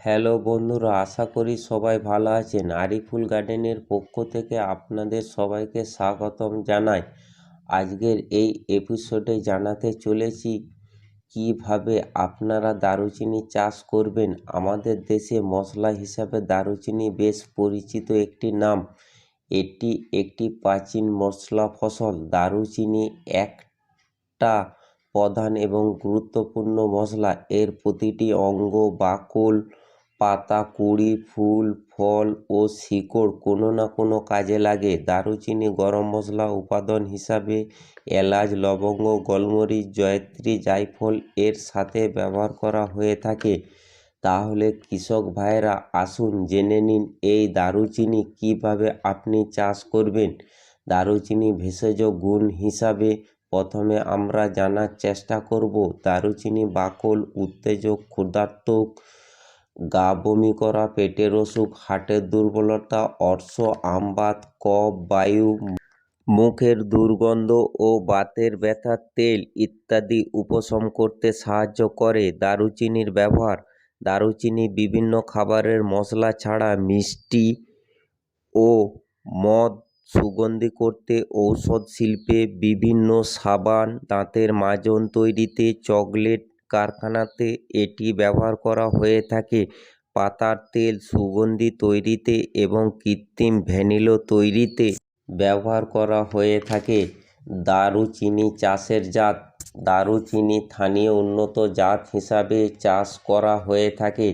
Hello বন্ধুরা, আশা করি সবাই ভালো আছেন। আরিফুল গার্ডেনের পক্ষ থেকে আপনাদের সবাইকে স্বাগতম জানাই। আজকের এই এপিসোডে জানাতে চলেছি, কীভাবে আপনারা দারুচিনি চাষ করবেন? আমাদের দেশে মশলা হিসাবে দারুচিনি বেশ পরিচিত একটি নাম। এটি একটি প্রাচীন মশলা ফসল। দারুচিনি একটা প্রধান এবং গুরুত্বপূর্ণ মশলা। এর প্রতিটি অঙ্গ বাকল পাতা, কুঁড়ি, ফুল, ফল ও শিকড় কোনো না কোনো কাজে লাগে। দারুচিনি, গরম মশলা, উপাদান হিসাবে এলাচ, লবঙ্গ, গোলমরিচ, জয়ত্রী, জায়ফল এর সাথে ব্যবহার করা হয়ে থাকে। তাহলে কৃষক ভাইয়েরা, আসুন জেনে নিন এই দারুচিনি কীভাবে আপনি চাষ করবেন। দারুচিনি ভেষজ গুণ হিসাবে প্রথমে আমরা জানার চেষ্টা করব। দারুচিনি বাকল, উত্তেজক ক্ষুধার্তক গা বমি করা পেটের অসুখ, হার্টের দুর্বলতা অর্শ আমবাত কফ, বায়ু, মুখের দুর্গন্ধ ও বাতের ব্যথার তেল ইত্যাদি উপশম করতে সাহায্য করে দারুচিনির ব্যবহার। দারুচিনি বিভিন্ন খাবারের মশলা ছাড়া মিষ্টি ও মদ সুগন্ধি করতে ঔষধ শিল্পে বিভিন্ন সাবান, দাঁতের মাজন তৈরিতে চকলেট কারখানাতে এটি ব্যবহার করা হয়ে থাকে। পাতার তেল সুগন্ধি তৈরিতে এবং কৃত্রিম ভ্যানিলা তৈরিতে ব্যবহার করা হয়ে থাকে। দারুচিনি চাষের জাত। দারুচিনি স্থানীয় উন্নত জাত হিসাবে চাষ করা হয়ে থাকে।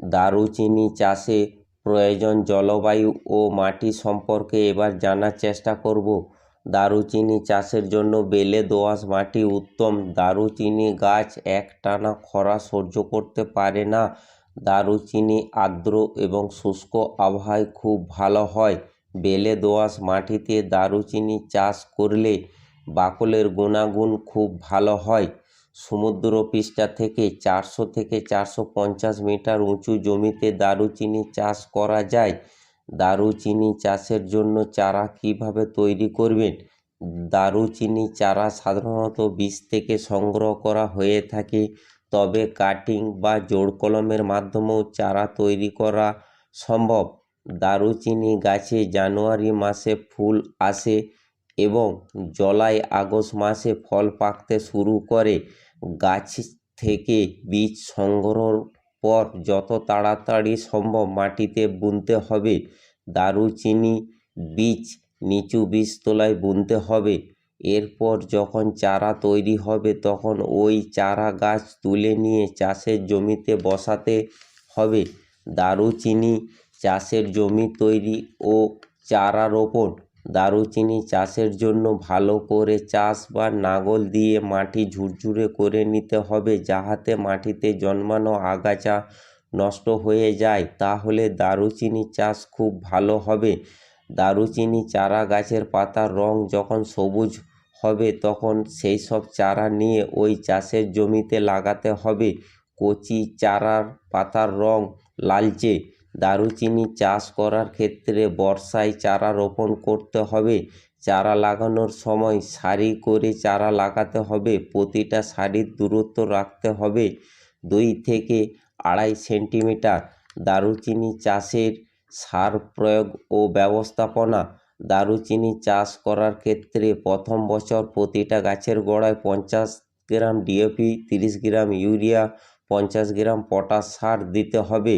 দারুচিনি চাষে প্রয়োজন জলবায়ু ও মাটি সম্পর্কে এবার জানার চেষ্টা করব। দারুচিনি চাষের জন্য বেলে দোআঁশ মাটি উত্তম। দারুচিনি গাছ একটানা খরা সহ্য করতে পারে না। দারুচিনি আর্দ্র এবং শুষ্ক আবহাওয়ায় খুব ভালো হয়। বেলে দোআঁশ মাটিতে দারুচিনি চাষ করলে বাকলের গুণাগুণ খুব ভালো হয়। সমুদ্রপৃষ্ঠা থেকে চারশো থেকে চারশো পঞ্চাশ মিটার উঁচু জমিতে দারুচিনি চাষ করা যায়। দারুচিনি চাষের জন্য চারা কীভাবে তৈরি করবেন? দারুচিনি চারা সাধারণত বীজ থেকে সংগ্রহ করা হয়ে থাকে, তবে কাটিং বা জোড় কলমের মাধ্যমেও চারা তৈরি করা সম্ভব। দারুচিনি গাছে জানুয়ারি মাসে ফুল আসে এবং জলাই আগস্ট মাসে ফল পাকতে শুরু করে। গাছ থেকে বীজ সংগ্রহর পর যত তাড়াতাড়ি সম্ভব মাটিতে বুনতে হবে। দারুচিনি, বীজ, নিচু বীজতলায় বুনতে হবে। এরপর যখন চারা তৈরি হবে তখন ওই চারা গাছ তুলে নিয়ে চাষের জমিতে বসাতে হবে। দারুচিনি চাষের জমি তৈরি ও চারা রোপণ দারুচিনি চাষের জন্য ভালো করে চাষ বা লাঙল দিয়ে মাটি ঝুরঝুরে করে নিতে হবে যাহাতে মাটিতে জন্মানো আগাছা নষ্ট হয়ে যায়। তাহলে দারুচিনি চাষ খুব ভালো হবে। দারুচিনি চারা গাছের পাতার রং যখন সবুজ হবে তখন সেই সব চারা নিয়ে ওই চাষের জমিতে লাগাতে হবে। কচি চারার পাতার রং লালচে দারুচিনি চাষ করার ক্ষেত্রে বর্ষায় চারা রোপণ করতে হবে। চারা লাগানোর সময় সারি করে চারা লাগাতে হবে। প্রতিটা সারির দূরত্ব রাখতে হবে। দুই থেকে আড়াই সেন্টিমিটার দারুচিনি চাষের সার প্রয়োগ ও ব্যবস্থাপনা। দারুচিনি চাষ করার ক্ষেত্রে প্রথম বছর প্রতিটা গাছের গোড়ায় পঞ্চাশ গ্রাম ডিএপি, তিরিশ গ্রাম ইউরিয়া, পঞ্চাশ গ্রাম পটাশ সার দিতে হবে।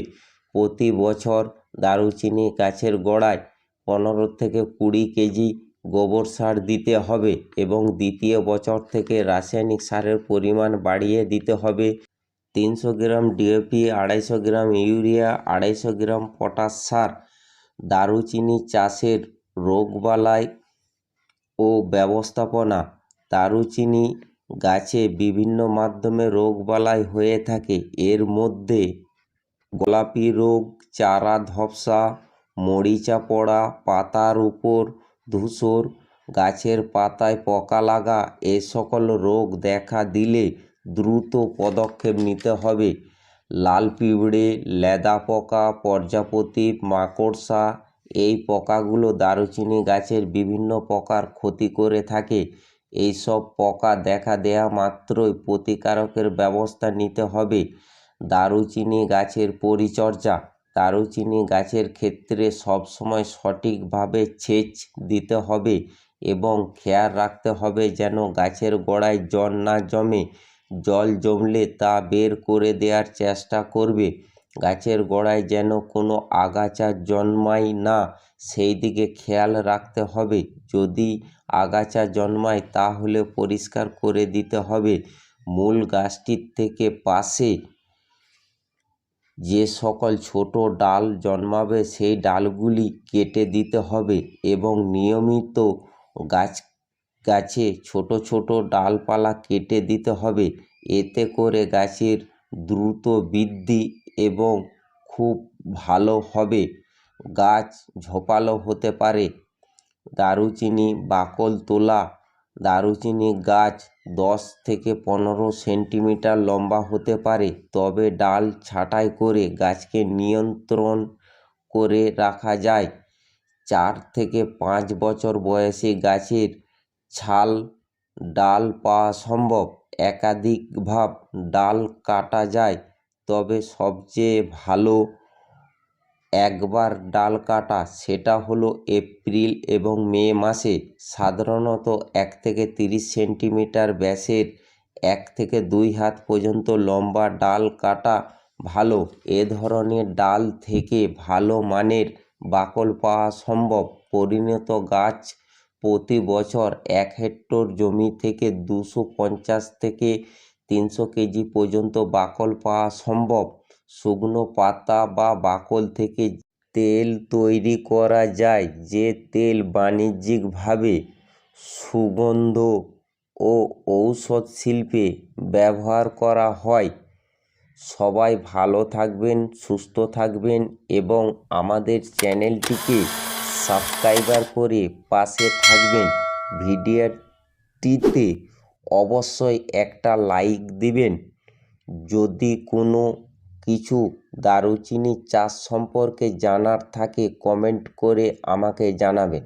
প্রতি বছর দারুচিনি গাছের গোড়ায় পনেরো থেকে কুড়ি কেজি গোবর সার দিতে হবে এবং দ্বিতীয় বছর থেকে রাসায়নিক সারের পরিমাণ বাড়িয়ে দিতে হবে। তিনশো গ্রাম ডিএপি আড়াইশো গ্রাম ইউরিয়া, আড়াইশো গ্রাম পটাশ সার। দারুচিনি চাষের রোগবালাই ও ব্যবস্থাপনা। দারুচিনি গাছে বিভিন্ন মাধ্যমে রোগবালাই হয়ে থাকে। এর মধ্যে গোলাপি রোগ, চারা ধপসা, মরিচা পড়া, পাতার উপর ধূসর, গাছের পাতায় পোকা লাগা, এ সকল রোগ দেখা দিলে দ্রুত পদক্ষেপ নিতে হবে। লাল পিঁপড়ে, লেদা পোকা, প্রজাপতি, মাকড়সা, এই পোকাগুলো দারুচিনি গাছের বিভিন্ন প্রকার ক্ষতি করে থাকে। এইসব পোকা দেখা দেয়া মাত্রই প্রতিকারকের ব্যবস্থা নিতে হবে। দারুচিনি গাছের পরিচর্যা। দারুচিনি গাছের ক্ষেত্রে সবসময় সঠিকভাবে সেচ দিতে হবে এবং খেয়াল রাখতে হবে যেন গাছের গোড়ায় জল না জমে। জল জমলে তা বের করে দেওয়ার চেষ্টা করবে। গাছের গোড়ায় যেন কোনো আগাছা জন্মায় না, সেই দিকে খেয়াল রাখতে হবে। যদি আগাছা জন্মায় তাহলে পরিষ্কার করে দিতে হবে। মূল গাছটির থেকে পাশে যে সকল ছোট ডাল জন্মাবে, সেই ডালগুলি কেটে দিতে হবে এবং নিয়মিত গাছ গাছে ছোট ছোট ডালপালা কেটে দিতে হবে। এতে করে গাছের দ্রুত বৃদ্ধি এবং খুব ভালো হবে। গাছ ঝোপালো হতে পারে। দারুচিনি, বাকল, তোলা, দারুচিনি গাছ দশ থেকে পনেরো সেন্টিমিটার লম্বা হতে পারে। তবে ডাল ছাঁটাই করে গাছকে নিয়ন্ত্রণ করে রাখা যায়। চার থেকে পাঁচ বছর বয়সে গাছের ছাল ডাল পাওয়া সম্ভব। একাধিকভাব ডাল কাটা যায়। তবে সবচেয়ে ভালো একবার ডাল কাটা, সেটা হলো এপ্রিল এবং মে মাসে। সাধারণত এক থেকে তিরিশ সেন্টিমিটার ব্যাসের এক থেকে দুই হাত পর্যন্ত লম্বা ডাল কাটা ভালো। এ ধরনের ডাল থেকে ভালো মানের বাকল পাওয়া সম্ভব। পরিণত গাছ প্রতি বছর এক হেক্টর জমি থেকে দুশো পঞ্চাশ থেকে তিনশো কেজি পর্যন্ত বাকল পাওয়া সম্ভব। শুকনো পাতা বা বাকল থেকে তেল তৈরি করা যায়, যে তেল বাণিজ্যিকভাবে সুগন্ধ ও ঔষধ শিল্পে ব্যবহার করা হয়। সবাই ভালো থাকবেন, সুস্থ থাকবেন এবং আমাদের চ্যানেলটিকে সাবস্ক্রাইবার করে পাশে থাকবেন। ভিডিওটিতে অবশ্যই একটা লাইক দিবেন। যদি কোনো কিছু দারুচিনি চাষ সম্পর্কে জানার থাকে কমেন্ট করে আমাকে জানাবেন